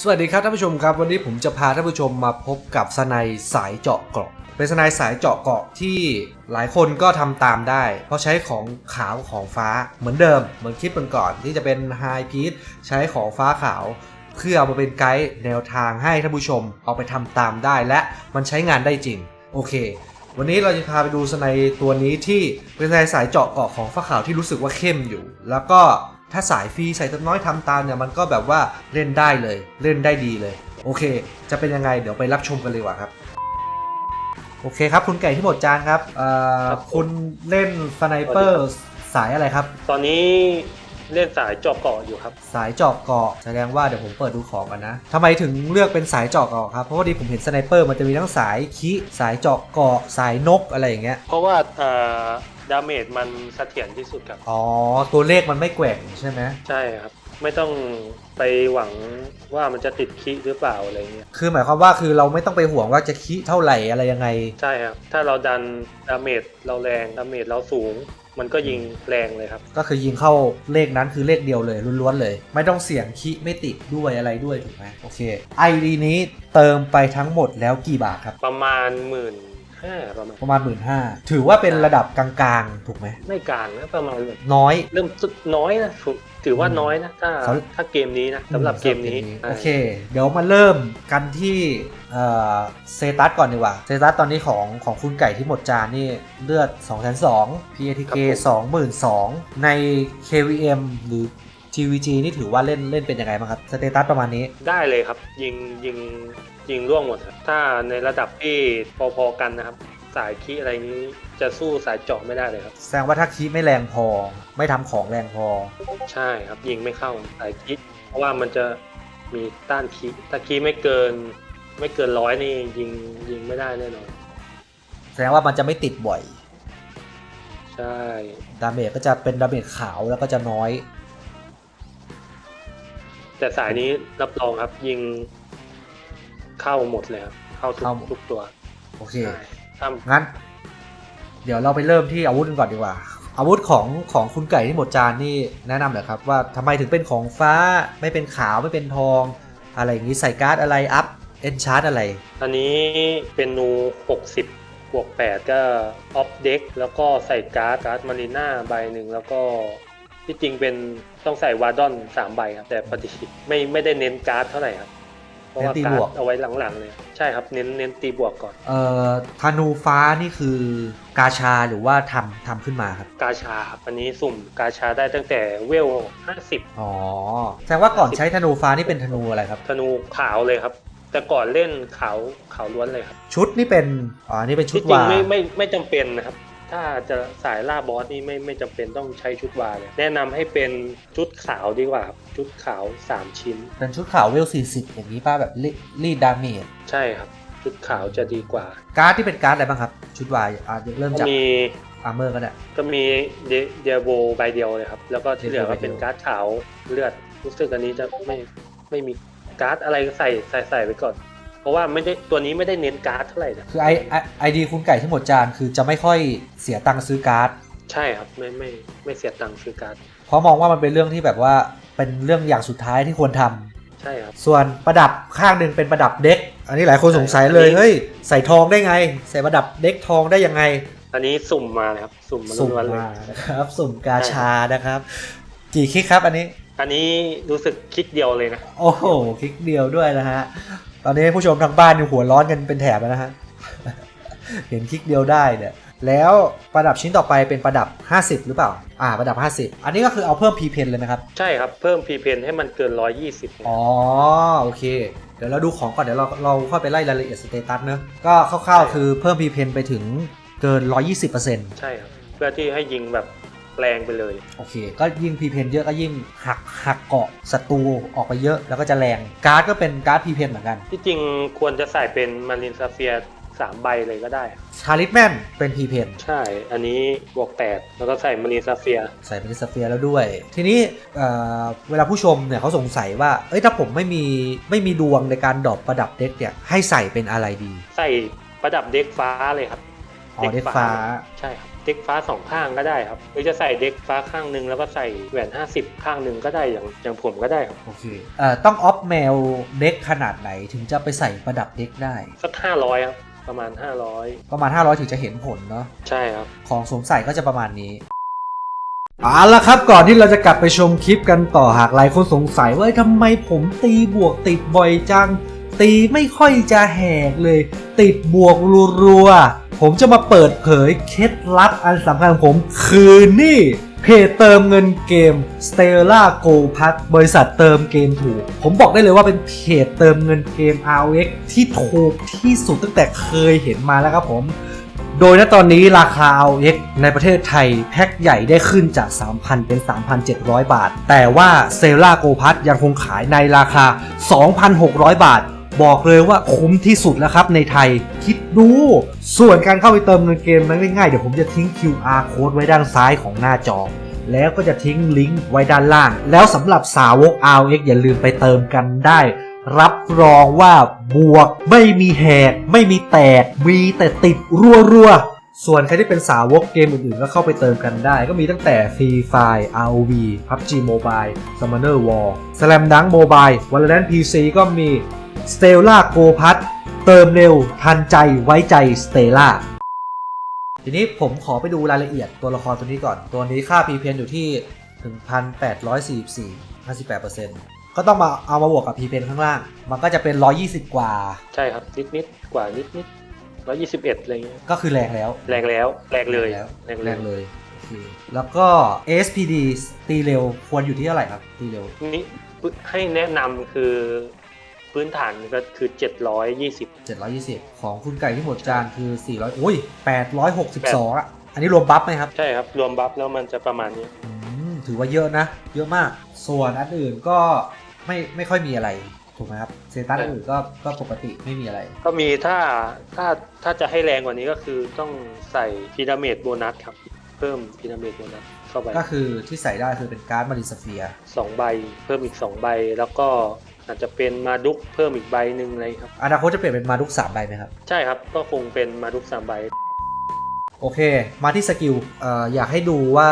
สวัสดีครับท่านผู้ชมครับ วันนี้ผมจะพาท่านผู้ชมมาพบกับสไนยสายเจาะเกาะ เป็นสไนยสายเจาะเกาะที่หลายคนก็ทำตามได้ เพราะใช้ของขาวของฟ้าเหมือนเดิม เหมือนคลิปก่อนๆที่จะเป็นไฮพีทใช้ของฟ้าขาวเพื่อเอามาเป็นไกด์แนวทางให้ท่านผู้ชมเอาไปทำตามได้และมันใช้งานได้จริง โอเค วันนี้เราจะพาไปดูสไนยตัวนี้ที่เป็นสไนยสายเจาะเกาะของฟ้าขาวที่รู้สึกว่าเข้มอยู่ แล้วก็ ถ้าสายฟรีใส่ตัวน้อยทำตามเนี่ยมันก็แบบว่าเล่นได้เลย เล่นได้ดีเลย โอเค จะเป็นยังไงเดี๋ยวไปรับชมกันเลยดีกว่าครับ โอเคครับ คุณไก่ที่หมดจานครับเอ่อครับผม คุณเล่นสไนเปอร์สายอะไรครับ ตอนนี้เล่นสายเจาะเกาะอยู่ครับ สายเจาะเกาะแสดงว่าเดี๋ยวผมเปิดดูของกันนะทำไมถึงเลือกเป็นสายเจาะเกาะครับเพราะว่าดีผมเห็นสไนเปอร์มันจะมีทั้งสายคิสายเจาะเกาะสายนกอะไรอย่างเงี้ยเพราะว่าอ่า ดาเมจมันเสถียรที่สุดครับ อ๋อ ตัวเลขมันไม่แกว่งใช่ไหมใช่ครับ ไม่ต้องไปหวังว่ามันจะติดคิหรือเปล่าอะไรเงี้ยคือหมายความว่าคือเราไม่ต้องไปห่วงว่าจะคิเท่าไหร่อะไรยังไง ใช่ครับ ถ้าเราดันดาเมจเราแรงดาเมจเราสูง มันก็ยิงแรงเลยครับ ก็คือยิงเข้าเลขนั้นคือเลขเดียวเลยล้วนๆเลย ไม่ต้องเสี่ยงคิไม่ติดด้วยอะไรด้วยถูกไหมโอเค ID นี้เติมไปทั้งหมดแล้วกี่บาทครับ ประมาณหมื่น ห้าประมาณประมาณ1 5ื่นถือว่าเป็นระดับกลางๆ ถูกไหม ไม่กลางนะประมาณแบบน้อย เริ่มสุดน้อยนะถือถือว่าน้อยนะถ้าสำ ถ้าเกมนี้นะสำหรับเกมนี้โอเค เดี๋ยวมาเริ่มกันที่เอ่อเซตัสก่อนดีกว่า เซตัสตอนนี้ของของคุณไก่ที่หมดจานนี่เลือด2 2 0 0 PATK 22,000 ใน KVM หรือ TVG นี่ถือว่าเล่นเล่นเป็นยังไงบ้างครับ สเตตัสประมาณนี้ ได้เลยครับ ยิงยิง ยิงร่วงหมดครับถ้าในระดับที่พอๆกันนะครับ สายคีอะไรนี้จะสู้สายเจาะไม่ได้เลยครับ แสดงว่าถ้าคีไม่แรงพอ ไม่ทำของแรงพอ ใช่ครับยิงไม่เข้าสายคีเพราะว่ามันจะมีต้านคีถ้าคีไม่เกิน ไม่เกินร้อยนี่ยิงยิงไม่ได้แน่นอนแสดงว่ามันจะไม่ติดบ่อย ใช่ ดาเมจก็จะเป็นดาเมจขาวแล้วก็จะน้อย แต่สายนี้รับรองครับยิง เข้าหมดเลยครับเข้าทุกเข้าหมด ทุกตัวโอเค ใช่ถ้างั้น เดี๋ยวเราไปเริ่มที่อาวุธกันก่อนดีกว่า อาวุธของของคุณไก่ที่หมดจานนี่แนะนำหน่อยครับ ว่าทำไมถึงเป็นของฟ้าไม่เป็นขาวไม่เป็นทอง อะไรอย่างนี้ใส่การ์ดอะไรอัพเอนชาร์ดอะไร อันนี้เป็นนู 60บวก8ก็ออฟเด็กแล้วก็ใส่การ์ดการ์ดมารีน่าใบหนึ่งแล้วก็ที่จริงเป็นต้องใส่วาดอน3ใบครับแต่พอดีไม่ไม่ได้เน้นการ์ดเท่าไหร่ครับ เพราะว่าเน้นตีกาบร์วดกเอาไว้หลังๆเลยใช่ครับเน้นเน้นตีบวกก่อนเอ่อธนูฟ้านี่คือกาชาหรือว่าทำทำขึ้นมาครับ กาชาครับอันนี้สุ่มกาชาได้ตั้งแต่เวล50อ๋อแสดงว่าก่อนใช้ธนูฟ้านี่เป็นธนูอะไรครับ ธนูขาวเลยครับแต่ก่อนเล่นขาวขาวล้วนเลยครับ ชุดนี่เป็นอ๋อนี่เป็นชุที่ดจริงวาไม่ไม่ไม่จำเป็นนะครับ ถ้าจะสายล่าบอสนี่ไม่ไม่จำเป็นต้องใช้ชุดวาเลยแนะนำให้เป็นชุดขาวดีกว่าครับ ชุดขาว 3 ชิ้น เป็นชุดขาวเวล 40 อย่างนี้ป้าแบบรีรีดดาเมจใช่ครับ ชุดขาวจะดีกว่า การ์ดที่เป็นการ์ดอะไรบ้างครับ ชุดวายอะเริ่มก็จากมีอาร์เมอร์ก็ได้ ก็มีเดเดียโบใบเดียวเลยครับ แล้วก็ที่เหลือก็เป็นการ์ดขาวเลือดรู้สึกอันนี้จะไม่ไม่มีการ์ดอะไรใส่ใส่ใส่ไปก่อน เพราะว่าไม่ได้ตัวนี้ไม่ได้เน้นการ์ดเท่าไหร่นะคือไอไอดีคุณไก่ที่หมดจานคือจะไม่ค่อยเสียตังค์ซื้อการ์ดใช่ครับไม่ไม่ไม่เสียตังค์ซื้อการ์ด เพราะมองว่ามันเป็นเรื่องที่แบบว่าเป็นเรื่องอย่างสุดท้ายที่ควรทำใช่ครับ ส่วนประดับข้างหนึ่งเป็นประดับเด็ก อันนี้หลายคนสงสัยเลยอันนี้เฮ้ยใส่ทองได้ไง ใส่ประดับเด็กทองได้ยังไง อันนี้สุ่มมานะครับสุ่มมาสุ่มล้วนๆเลยมานะครับ สุ่มกาชานะครับ กี่คลิกครับอันนี้ อันนี้รู้สึกคลิกเดียวเลยนะโอ้โหคลิกเดียวด้วยนะฮะตอนนี้ผู้ชมทางบ้านอยู่หัวร้อนกันเป็นแถบแล้วนะฮะเห็นคลิกเดียวได้เนี่ย แล้วประดับชิ้นต่อไปเป็นประดับ 50 หรือเปล่า อ่า ประดับ 50 อันนี้ก็คือเอาเพิ่มพีเพนเลยไหมครับ ใช่ครับ เพิ่มพีเพนให้มันเกิน 120 อ๋อ โอเค เดี๋ยวเราดูของก่อน เดี๋ยวเราเราเข้าไปไล่รายละเอียดสเตตัสเนอะก็คร่าวๆ คือเพิ่มพีเพนไปถึงเกิน 120%ใช่ครับ เพื่อที่ให้ยิงแบบแรงไปเลย โอเค ก็ยิ่งพีเพนเยอะก็ยิ่งหักหักเกาะศัตรูออกไปเยอะแล้วก็จะแรง การ์ดก็เป็นการ์ดพีเพนเหมือนกัน ที่จริงควรจะใส่เป็นมารินซาเฟีย สามใบเลยก็ได้ ชาลิสแมนเป็นพีเพนใช่ อันนี้บวกแปดแล้วก็ใส่มารินซาเฟีย ใส่เป็นสเฟียร์แล้วด้วย ทีนี้เอ่อเวลาผู้ชมเนี่ยเขาสงสัยว่า เอ้ยถ้าผมไม่มีไม่มีดวงในการดรอปประดับเด็กเนี่ยให้ใส่เป็นอะไรดีใส่ประดับเด็กฟ้าเลยครับ อ๋อเด็กฟ้า ใช่ครับ เด็กฟ้าสองข้างก็ได้ครับ หรือจะใส่เด็กฟ้าข้างหนึ่งแล้วก็ใส่แหวน 50 ข้างหนึ่งก็ได้อย่างอย่างผมก็ได้ครับ โอเคเอ่อต้องออฟแมวเด็กขนาดไหนถึงจะไปใส่ประดับเด็กได้ สัก 500ครับ ประมาณ 500 ประมาณ 500 ถึงจะเห็นผลเนาะใช่ครับ ของสวมใส่ก็จะประมาณนี้เอาละครับก่อนที่เราจะกลับไปชมคลิปกันต่อหากหลายคนสงสัยว่าเอ้ยทำไมผมตีบวกติดบ่อยจัง ตีไม่ค่อยจะแหกเลย ติดบวกรัวๆผมจะมาเปิดเผยเคล็ดลับอันสำคัญของผมคือนี่ เพจเติมเงินเกม Stella Go p a s บริษัทเติมเกมถูก ผมบอกได้เลยว่าเป็นเพจเติมเงินเกม RX ที่ถูกที่สุดตั้งแต่เคยเห็นมาแล้วครับผม โดยณตอนนี้ราคา RX ในประเทศไทยแพ็คใหญ่ได้ขึ้นจาก 3,000 เป็น 3,700 บาท แต่ว่าเซล่าโกพัทยังคงขายในราคา 2,600 บาท บอกเลยว่าคุ้มที่สุดแล้วครับในไทย คิดดู ส่วนการเข้าไปเติมเงินเกมมันง่ายๆ เดี๋ยวผมจะทิ้ง QR code ไว้ด้านซ้ายของหน้าจอ แล้วก็จะทิ้งลิงก์ไว้ด้านล่าง แล้วสำหรับสาวก RX อย่าลืมไปเติมกันได้ รับรองว่าบวกไม่มีแหก ไม่มีแตก มีแต่ติดรัวๆส่วนใครที่เป็นสาวกเกมอื่นๆ ก็เข้าไปเติมกันได้ ก็มีตั้งแต่ Free Fire ROV PUBG Mobile Summoner War Slam Dunk Mobile Valorant PC ก็มี Stella Go p a s เติมเร็ว ทันใจไว้ใจ Stella ทีนี้ผมขอไปดูรายละเอียดตัวละครตัวนี้ก่อน ตัวนี้ค่า PPN อยู่ที่ 1,844 58%ก็ต้องมาเอามาบวกกับ PPN ข้างล่าง มันก็จะเป็น 120 กว่า ใช่ครับ นิดนิดๆกว่านิดนิดร้อยยี่สิบเอ็ดอะไรเงี้ยก็คือแรงแล้ว แรงแล้ว แรงเลยแล้วแรงแรเลยงเลยโอเคแล้วก็ ASPD ตีเร็วควรอยู่ที่เท่าไหร่ครับตีเร็ว นี่ให้แนะนำคือ พื้นฐานก็คือเจ็ดร้อยยี่สิบ720ของคุณไก่ที่หมดจานคือ400อุ้ย862อะอันนี้รวมบัฟไหมครับ ใช่ครับรวมบัฟแล้วมันจะประมาณนี้อืมถือว่าเยอะนะ เยอะมาก ส่วนอันอื่นก็ไม่ไม่ค่อยมีอะไรถูกไหมครับเซตัสอันอื่นก็ก็ปกติไม่มีอะไร ก็มีถ้าถ้าถ้าจะให้แรงกว่านี้ก็คือต้องใส่พีระเมดโบนัสครับ เพิ่มพีระเมดโบนัสเข้าไปก็คือที่ใส่ได้คือเป็นการ์ดมาริสเฟียสองใบ เพิ่มอีกสองใบแล้วก็ อาจจะเป็นมาดุกเพิ่มอีกใบหนึ่งอะไรครับ อนาคตจะเปลี่ยนเป็นมาดุก3ใบไหมครับ ใช่ครับ ก็คงเป็นมาดุกสามใบ โอเค มาที่สกิลเอ่ออยากให้ดูว่า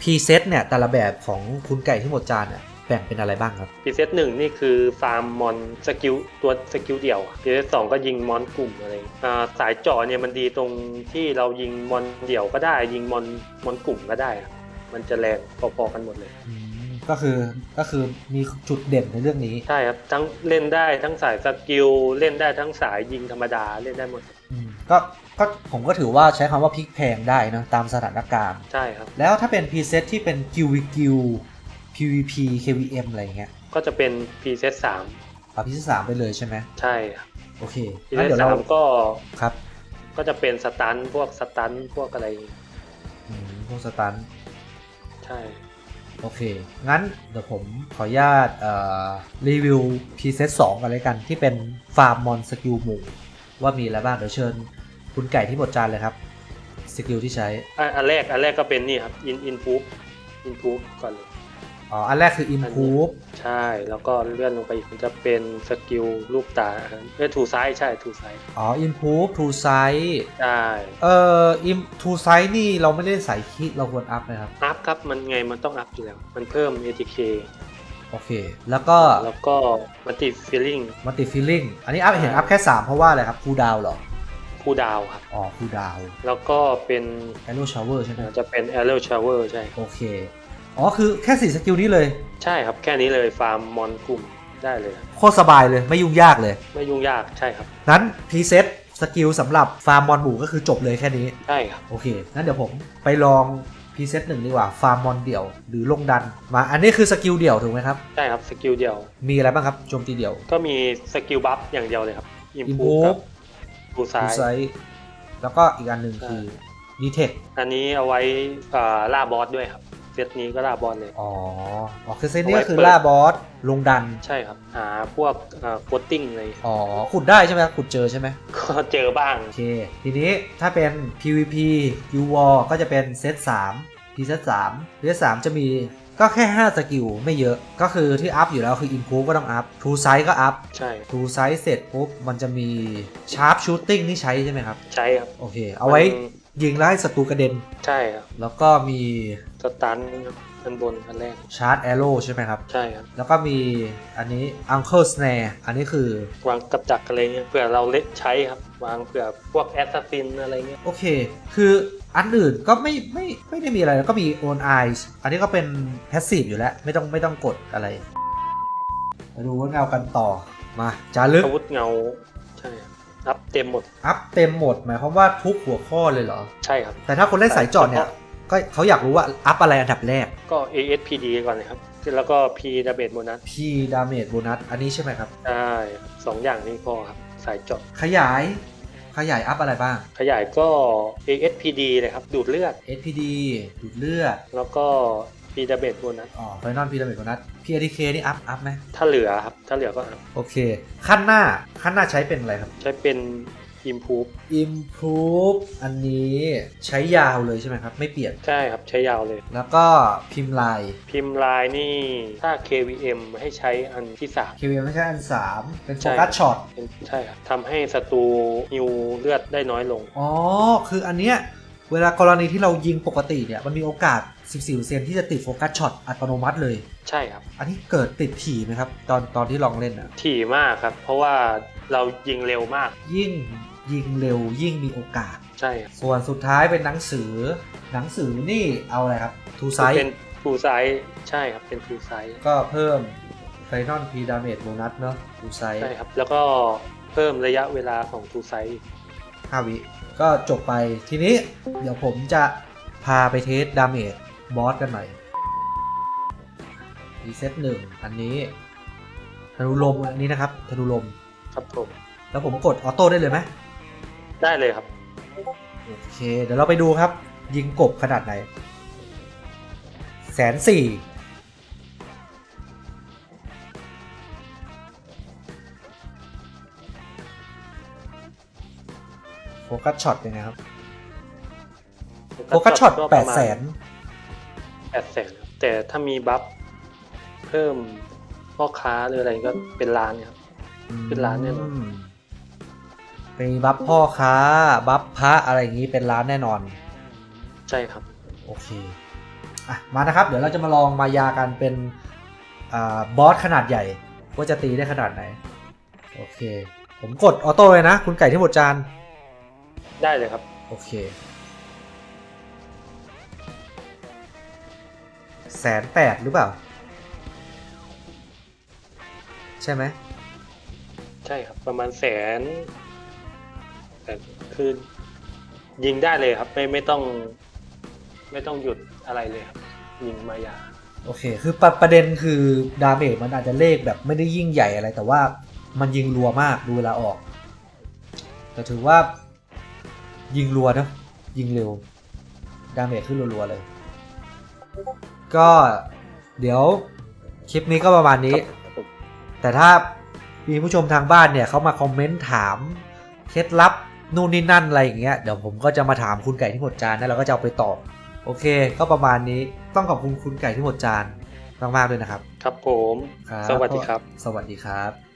พรีเซตเนี่ยแต่ละแบบของคุณไก่ที่หมดจานเนี่ยแบ่งเป็นอะไรบ้างครับพีเซตหนึ่งนี่คือฟาร์มมอนสกิลตัวสกิลเดี่ยวพีเซตสองก็ยิงมอนกลุ่มอะไรอ่าสายเจาะเนี่ยมันดีตรงที่เรายิงมอนเดี่ยวก็ได้ ยิงมอนมอนกลุ่มก็ได้ครับมันจะแรงพอๆกันหมดเลย อืม ก็คือก็คือมีจุดเด่นในเรื่องนี้ ใช่ครับ ทั้งเล่นได้ทั้งสายสกิลเล่นได้ทั้งสายยิงธรรมดาเล่นได้หมดอืมก็ก็ผมก็ถือว่าใช้คำว่าพลิกแพงได้นะตามสถานการณ์ใช่ครับ แล้วถ้าเป็นพรีเซตที่เป็นกิวกิว PVP KVM อะไรอย่างเงี้ยก็จะเป็นพีเซตสามเอาพรีเซตสามไปเลยใช่ไหมใช่ครับโอเคพีงั้นเซตเดี๋ยวสาเรามก็ครับ ก็จะเป็นสตันพวกสตันพวกอะไรอืมพวกสตันใช่ โอเค งั้นเดี๋ยวผมขออนุญาตรีวิวพีเซตสองกันเลยกัน ที่เป็นฟาร์มมอนสกิลหมู่ว่ามีอะไรบ้างเดี๋ยวเชิญ คุณไก่ที่หมดจานเลยครับสกิลที่ใช้อะอันแรกอันแรกก็เป็นนี่ครับอินอินฟูอินฟูก่อนเลย อ๋อ อันแรกคือ Improve ใช่แล้วก็เลื่อนลงไปอีกมันจะเป็นสกิลลูกตาเอ้ยถูซ้ายใช่ถูซ้ายอ๋อ Improve to Sight ใช่เอ่อ Im to Sight นี่เราไม่ได้ใส่คิดเราควรอัพไหมครับ อัพครับมันไงมันต้องอัพอยู่แล้ว มันเพิ่ม ATK โอเค แล้วก็แล้วก็มันติดฟีลลิ่งมัลติฟิลลิ่งอันนี้อัพเห็นอัพแค่ 3 เพราะว่าอะไรครับคูดาวเหรอคูดาวครับ อ๋อคูดาว แล้วก็เป็นแอโรชาวเวอร์ใช่ไหมจะเป็น Arrow Shower ใช่ โอเค อ๋อคือแค่สี่สกิลนี้เลย ใช่ครับแค่นี้เลยฟาร์มมอนกลุ่มได้เลยครับโคตรสบายเลยไม่ยุ่งยากเลย ไม่ยุ่งยากใช่ครับ นั้นพรีเซ็ตสกิลสำหรับฟาร์มมอนหมู่ก็คือจบเลยแค่นี้ ใช่ครับ โอเคงั้นเดี๋ยวผมไปลองพรีเซ็ตหนึ่งดีกว่าฟาร์มมอนเดี่ยวหรือลงดันมาอันนี้คือสกิลเดี่ยวถูกไหมครับ ใช่ครับสกิลเดียว มีอะไรบ้างครับโจมตีเดี่ยวก็มีสกิลบัฟอย่างเดียวเลยครับ Improve Improve กับทูดูซ้ายไซส์แล้วก็อีกอันหนึ่งคือดีเทคอันนี้เอาไว้อ่าล่าบอสด้วยครับเซตนี้ก็ล่าบอสเลย อ๋ออ๋อคือเซตนี้เอาไว้ก็คือเปิดล่าบอสลงดัน ใช่ครับ หาพวกโคตติ้งเลย อ๋อ ขุดได้ใช่ไหมครับขุดเจอใช่ไหมก็เจอบ้าง โอเค ทีนี้ถ้าเป็น PVP U War ก็จะเป็นเซต3 P เซต3 P เซต3จะมีก็แค่ 5 สกิลไม่เยอะ ก็คือที่อัพอยู่แล้วคือ Improve ก็ต้องอัพ True Sight ก็อัพ ใช่ True Sight เสร็จปุ๊บ มันจะมี Sharp Shooting นี่ใช้ใช่ไหมครับ ใช้ครับ โอเค เอาไว้ ยิงแล้วให้ศัตรูกระเด็น ใช่ครับแล้วก็มีสตันครับอันบนอันแรกชาร์จแอโร่ใช่ไหมครับ ใช่ครับ แล้วก็มีอันนี้ Uncle Snare อันนี้คือ วางกับดักอะไรเงี้ยเผื่อเราเล็กใช้ครับ วางเผื่อพวกแอสซัสซินอะไรเงี้ยโอเค คืออันอื่นก็ไม่ไม่ไม่ได้มีอะไรแล้วก็มี Own Eyes อันนี้ก็เป็น Passive อยู่แล้ว ไม่ต้องไม่ต้องกดอะไร มาดูว่าเงากันต่อมาจารึกอาวุธเงา ใช่ครับ อัพเต็มหมด อัพเต็มหมดหมายความว่าทุกหัวข้อเลยเหรอ ใช่ครับ แต่ถ้าคนเล่นสายจอดเนี่ย ก็เขาอยากรู้ว่าอัพอะไรอันดับแรก ก็ ASPD ก่อนเลยครับ แล้วก็ P ดาเมจโบนัส P Damage Bonus อันนี้ใช่ไหมครับใช่ครับสองอย่างนี้พอครับ สายเจาะขยาย ขยายอัพอะไรบ้าง ขยายก็ ASPD เลยครับ ดูดเลือด SPD ดูดเลือด แล้วก็ P ดาเมจโบนัสอ๋อ Final P Damage Bonus PATK นี่อัพอัพไหมถ้าเหลือครับ ถ้าเหลือก็อัพโอเค ขั้นหน้าขั้นหน้าใช้เป็นอะไรครับ ใช้เป็น Improve improve อันนี้ใช้ยาวเลยใช่ไหมครับ ไม่เปลี่ยน ใช่ครับใช้ยาวเลย แล้วก็พิมพ์ลาย พิมพ์ลายนี่ถ้า KVM ให้ใช้อันที่สาม KVM ไม่ใช่อัน 3 เป็นโฟใช่กัสช็อตเป็นใช่ครับทำให้ศัตรูฮิวเลือดได้น้อยลง อ๋อ คืออันเนี้ย เวลากรณีที่เรายิงปกติเนี่ยมันมีโอกาส 14%ที่จะติดโฟกัสช็อตอัตโนมัติเลย ใช่ครับ อันนี้เกิดติดถี่ไหมครับ ตอนตอนที่ลองเล่นอะ ถี่มากครับ เพราะว่าเรายิงเร็วมาก ยิ่งยิงเร็วยิ่งมีโอกาส ใช่ครับส่วนสุดท้ายเป็นหนังสือ หนังสือนี่เอาอะไรครับทูไซเป็นฟูไซส์ใช่ครับเป็นฟูไซส์ก็เพิ่ม Final P Damage Bonus เนอะทูไซใช่ครับ แล้วก็เพิ่มระยะเวลาของฟูไซส์5วิ ก็จบไปทีนี้เดี๋ยวผมจะพาไปเทสดาเมจบอสกันหน่อยรีเซ็ตหนึ่งอันนี้ธนูลมอันนี้นะครับธนูลมครับผมแล้วผมกดออโต้ได้เลยไหมได้เลยครับ โอเค เดี๋ยวเราไปดูครับ ยิงกบขนาดไหนแสนสี่ โฟกัสช็อตยังไงครับโฟกัสช็อตแปดแสนแปดแสนครับแต่ถ้ามีบัฟเพิ่มพ่อค้าหรืออะไรก็เป็นล้านครับเป็นล้านแน่นอนมเป็นบัฟพ่อค้า บัฟพระอะไรอย่างนี้เป็นล้านแน่นอน ใช่ครับ โอเคอะมานะครับ เดี๋ยวเราจะมาลองมายากันเป็นอ่าบอสขนาดใหญ่ ว่าจะตีได้ขนาดไหน โอเค ผมกดออโต้เลยนะ คุณไก่ที่หมดจาน ได้เลยครับ โอเค แสนแปดหรือเปล่า ใช่ไหม ใช่ครับ ประมาณแสนแต่คือยิงได้เลยครับ ไม่ไม่ต้อง ไม่ต้องหยุดอะไรเลยครับ ยิงมายา โอเค คือประประเด็นคือดาเมจมันอาจจะเลขแบบไม่ได้ยิ่งใหญ่อะไร แต่ว่ามันยิงรัวมากดูเวลาออก แต่ถือว่า ยิงรัวเนอะยิงเร็ว ดาเมจขึ้นรัวๆเลย ก็เดี๋ยวคลิปนี้ก็ประมาณนี้ครับผมแต่ถ้ามีผู้ชมทางบ้านเนี่ยเขามาคอมเมนต์ถามเคล็ดลับนู่นนี่นั่นอะไรอย่างเงี้ยเดี๋ยวผมก็จะมาถามคุณไก่ที่หมดจานนะเราก็จะเอาไปตอบ โอเค ก็ประมาณนี้ต้องขอบคุณคุณไก่ที่หมดจานมากๆด้วยนะครับ ครับผมครับสวัสดีครับ สวัสดีครับ